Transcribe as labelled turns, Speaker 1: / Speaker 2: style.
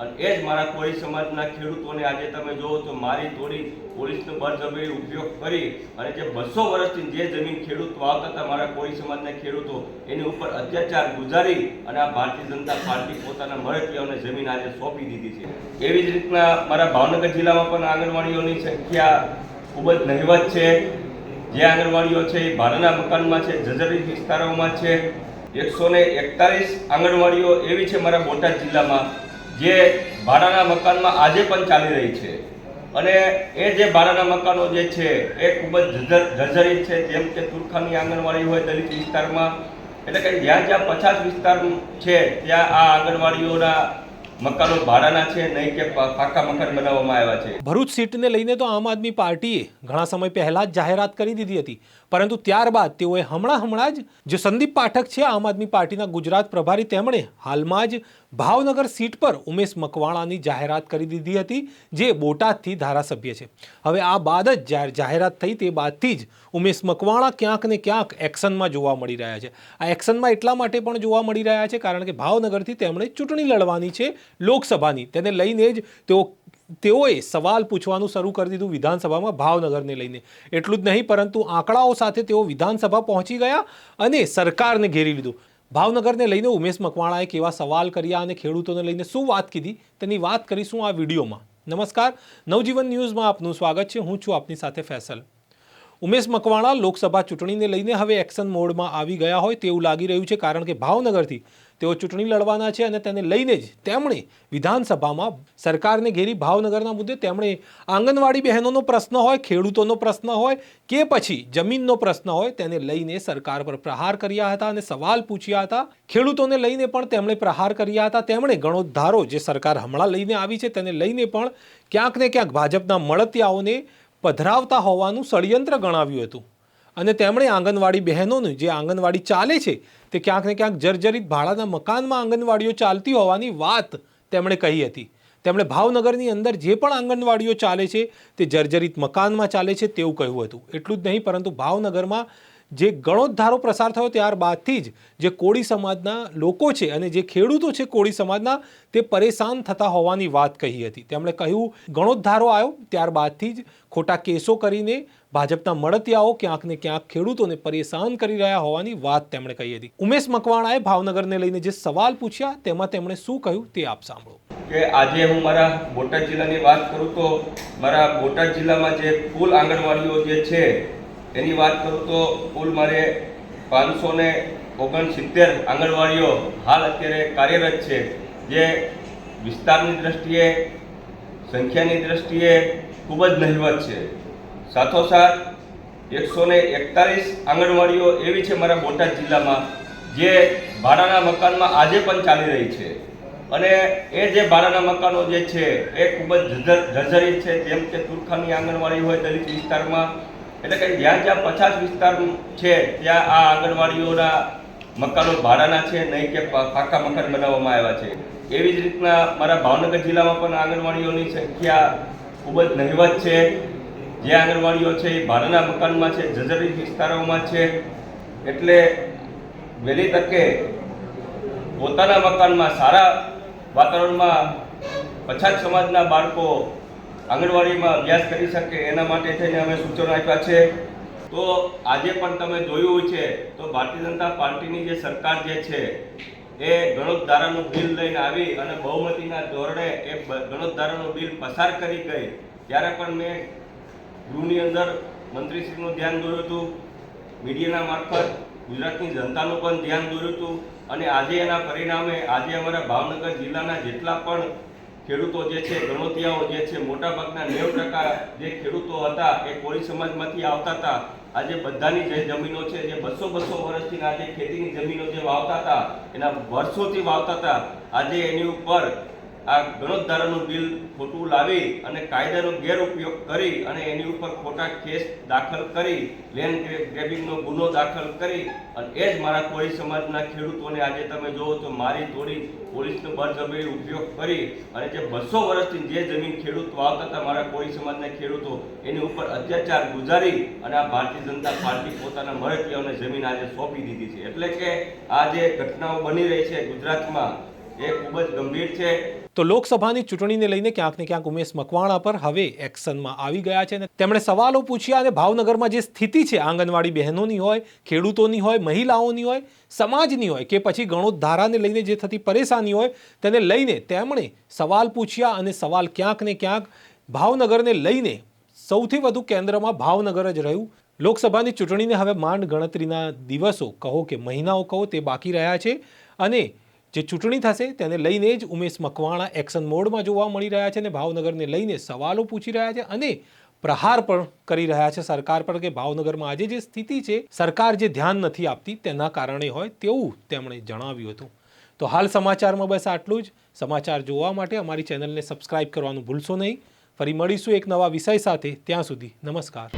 Speaker 1: અને એ જ મારા કોળી સમાજના ખેડૂતોને આજે તમે જુઓ તો મારી થોડી પોલીસનો બળજબરી ઉપયોગ કરી અને જે બસો વર્ષથી જે જમીન ખેડૂત વાવતા હતા મારા કોળી સમાજના ખેડૂતો, એની ઉપર અત્યાચાર ગુજારી અને આ ભારતીય જનતા પાર્ટી પોતાના મળતીઓને જમીન આજે સોંપી દીધી છે. એવી જ રીતના મારા ભાવનગર જિલ્લામાં પણ આંગણવાડીઓની સંખ્યા ખૂબ જ નહિવત છે. જે આંગણવાડીઓ છે એ ભાડાના મકાનમાં છે જજરી વિસ્તારોમાં છે. એકસો ને એકતાલીસ આંગણવાડીઓ એવી છે મારા બોટાદ જિલ્લામાં જે ભાડાના મકાનમાં આજે પણ ચાલી રહી છે. અને એ જે ભાડાના મકાનો જે છે, એ ખૂબ જ જર્જર- જર્જરિત છે. જેમ કે તુરખાની આંગણવાડી હોય દલિત વિસ્તારમાં, એટલે કે જ્યાં જ્યાં પછાત વિસ્તાર છે, ત્યાં આ આંગણવાડીઓના મકાનો ભાડાના છે, નહીં કે પાકા મકાન બનાવવામાં આવ્યા છે.
Speaker 2: ભરૂચ સીટને લઈને તો આમ આદમી પાર્ટીએ ઘણા સમય પહેલા જ જાહેરાત કરી દીધી હતી. પરંતુ ત્યારબાદ તેઓએ હમણાં હમણાં જ જે સંદીપ પાઠક છે, આમ આદમી પાર્ટીના ગુજરાત પ્રભારી, તેમણે હાલમાં જ ભાવનગર સીટ પર ઉમેશ મકવાણાની જાહેરાત કરી દીધી હતી, જે બોટાદથી ધારાસભ્ય છે. હવે આ બાદ જ જાહેરાત થઈ તે બાદથી જ ઉમેશ મકવાણા ક્યાંક ને ક્યાંક એક્શનમાં જોવા મળી રહ્યા છે. આ એક્શનમાં એટલા માટે પણ જોવા મળી રહ્યા છે, કારણ કે ભાવનગરથી તેમણે ચૂંટણી લડવાની છે લોકસભાની. તેને લઈને જ તેઓ તેઓએ સવાલ પૂછવાનું શરૂ કરી દીધું વિધાનસભામાં ભાવનગરને લઈને. એટલું જ નહીં, પરંતુ આંકડાઓ સાથે તેઓ વિધાનસભા પહોંચી ગયા અને સરકારને ઘેરી લીધું. ભાવનગરને લઈને ઉમેશ મકવાણાએ કેવા સવાલ કર્યા અને ખેડૂતોને લઈને શું વાત કીધી? તેની વાત કરીશું આ વિડીયોમાં. નમસ્કાર. નવજીવન ન્યૂઝમાં આપનું સ્વાગત છે. હું છું આપની સાથે ફેસલ. ઉમેશ મકવાણા લોકસભા ચૂંટણીને લઈને હવે એક્શન મોડમાં આવી ગયા હોય તેવું લાગી રહ્યું છે કારણ કે ભાવનગરથી તેઓ ચૂંટણી લડવાના છે અને તેને લઈને જ તેમણે વિધાનસભામાં સરકારને ઘેરી ભાવનગરના મુદ્દે તેમણે આંગણવાડી બહેનોનો પ્રશ્ન હોય, ખેડૂતોનો પ્રશ્ન હોય કે પછી જમીનનો પ્રશ્ન હોય તેને લઈને સરકાર પર પ્રહાર કર્યા હતા અને સવાલ પૂછ્યા હતા. ખેડૂતોને લઈને પણ તેમણે પ્રહાર કર્યા હતા. તેમણે ઘણો ધારો જે સરકાર હમણાં લઈને આવી છે તેને લઈને પણ ક્યાંક ને ક્યાંક ભાજપના મળતિયાઓને પધરાવતા હોવાનું ષડયંત્ર ગણાવ્યું હતું. અને તેમણે આંગણવાડી બહેનોનું જે આંગણવાડી ચાલે છે, તે ક્યાંક ને ક્યાંક જર્જરિત ભાડાના મકાનમાં આંગણવાડીઓ ચાલતી હોવાની વાત તેમણે કહી હતી. તેમણે ભાવનગરની અંદર જે પણ આંગણવાડીઓ ચાલે છે, તે જર્જરિત મકાનમાં ચાલે છે તેવું કહ્યું હતું. એટલું જ નહીં, પરંતુ ભાવનગરમાં જે ગણોદ્ધારો પ્રસાર થયો ત્યારબાદથી જ જે કોળી સમાજના લોકો છે અને જે ખેડૂતો છે કોળી સમાજના, તે પરેશાન થતા હોવાની વાત કહી હતી. તેમણે કહ્યું, ગણોદ્ધારો આવ્યો ત્યારબાદથી જ ખોટા કેસો કરીને ભાજપના મળતિયાઓ ક્યાંક ને ક્યાંક ખેડૂતોને પરેશાન કરી રહ્યા હોવાની વાત તેમણે કહી હતી. ઉમેશ મકવાણાએ ભાવનગરને લઈને જે સવાલ પૂછ્યા, તેમાં તેમણે શું કહ્યું તે આપ સાંભળો.
Speaker 1: કે આજે હું મારા બોટાદ જિલ્લાની વાત કરું તો મારા બોટાદ જિલ્લામાં જે કુલ આંગણવાડીઓ જે છે એની વાત કરું તો કુલ મારે પાંચસો ને ઓગણસિત્તેર આંગણવાડીઓ હાલ અત્યારે કાર્યરત છે. જે વિસ્તારની દ્રષ્ટિએ, સંખ્યાની દ્રષ્ટિએ ખૂબ જ નહિવત છે. સાથોસાથ એકસો ને એકતાલીસ આંગણવાડીઓ એવી છે મારા બોટાદ જિલ્લામાં, જે ભાડાના મકાનમાં આજે પણ ચાલી રહી છે. અને એ જે ભાડાના મકાનો જે છે, એ ખૂબ જ જર્જર જર્જરિત છે. જેમ કે તુરખાની આંગણવાડી હોય, દલિત વિસ્તારમાં એટલે કે જ્યાં જ્યાં પછાત વિસ્તાર છે, ત્યાં આ આંગણવાડીઓના મકાનો ભાડાના છે, નહીં કે પાકા મકાન બનાવવામાં આવ્યા છે. એવી જ રીતના મારા ભાવનગર જિલ્લામાં પણ આંગણવાડીઓની સંખ્યા ખૂબ જ નહિવત છે. જે આંગણવાડીઓ છે એ ભાડાના મકાનમાં છે જજરી વિસ્તારોમાં છે. એટલે વહેલી તકે પોતાના મકાનમાં સારા વાતાવરણમાં પછાત સમાજના બાળકો આંગણવાડીમાં અભ્યાસ કરી શકે એના માટે થઈને અમે સૂચનો આપ્યા છે. તો આજે પણ તમે જોયું છે, તો ભારતીય જનતા પાર્ટીની જે સરકાર જે છે, એ ગણોતધારાનું બિલ લઈને આવી અને બહુમતીના ધોરણે એ ગણોતધારાનું બિલ પસાર કરી ગઈ. ત્યારે પણ મેં ગૃહની અંદર મંત્રીશ્રીનું ધ્યાન દોર્યું હતું, મીડિયાના મારફત ગુજરાતની જનતાનું પણ ધ્યાન દોર્યું હતું અને આજે એના પરિણામે આજે અમારા ભાવનગર જિલ્લાના જેટલા પણ ખેડૂતો જે છે, ગણોતિયાઓ જે છે, મોટાભાગના નેવું ટકા જે ખેડૂતો હતા એ કોળી સમાજમાંથી આવતા હતા. આજે બધાની જે જમીનો છે, જે બસો બસો વર્ષથી આજે ખેતીની જમીનો જે વાવતા હતા, એના વર્ષોથી વાવતા હતા. આજે એની ઉપર આ ગણોદ્ધારાનું બિલ ખોટું લાવી અને કાયદાનો ગેરઉપયોગ કરી અને એની ઉપર ખોટા કેસ દાખલ કરી લેન્ડ ગ્રેબિંગનો ગુનો દાખલ કરી અને એ જ મારા કોળી સમાજના ખેડૂતોને આજે તમે જુઓ તો મારી તોડી પોલીસનો બળજબરી ઉપયોગ કરી અને જે બસો વર્ષથી જે જમીન ખેડૂત વાવતા હતા મારા કોળી સમાજના ખેડૂતો, એની ઉપર અત્યાચાર ગુજારી અને આ ભારતીય જનતા પાર્ટી પોતાના મળતિયાઓને જમીન આજે સોંપી દીધી છે. એટલે કે આ જે ઘટનાઓ બની રહી છે ગુજરાતમાં, એ ખૂબ જ ગંભીર છે.
Speaker 2: તો લોકસભાની ચૂંટણીને લઈને ક્યાંક ને ક્યાંક ઉમેશ મકવાણા પર હવે એક્શનમાં આવી ગયા છે અને તેમણે સવાલો પૂછ્યા અને ભાવનગરમાં જે સ્થિતિ છે, આંગણવાડી બહેનોની હોય, ખેડૂતોની હોય, મહિલાઓની હોય, સમાજની હોય કે પછી ગણોત ધારાને લઈને જે થતી પરેશાની હોય તેને લઈને તેમણે સવાલ પૂછ્યા અને સવાલ ક્યાંક ને ક્યાંક ભાવનગરને લઈને સૌથી વધુ કેન્દ્રમાં ભાવનગર જ રહ્યું. લોકસભાની ચૂંટણીને હવે માંડ ગણતરીના દિવસો કહો કે મહિનાઓ કહો તે બાકી રહ્યા છે અને જે ચૂંટણી થશે તેને લઈને જ ઉમેશ મકવાણા એક્શન મોડમાં જોવા મળી રહ્યા છે અને ભાવનગરને લઈને સવાલો પૂછી રહ્યા છે અને પ્રહાર પણ કરી રહ્યા છે સરકાર પર કે ભાવનગરમાં આજે જે સ્થિતિ છે, સરકાર જે ધ્યાન નથી આપતી તેના કારણે હોય તેવું તેમણે જણાવ્યું હતું. તો હાલ સમાચારમાં બસ આટલું જ. સમાચાર જોવા માટે અમારી ચેનલને સબસ્ક્રાઇબ કરવાનું ભૂલશો નહીં. ફરી મળીશું એક નવા વિષય સાથે. ત્યાં સુધી નમસ્કાર.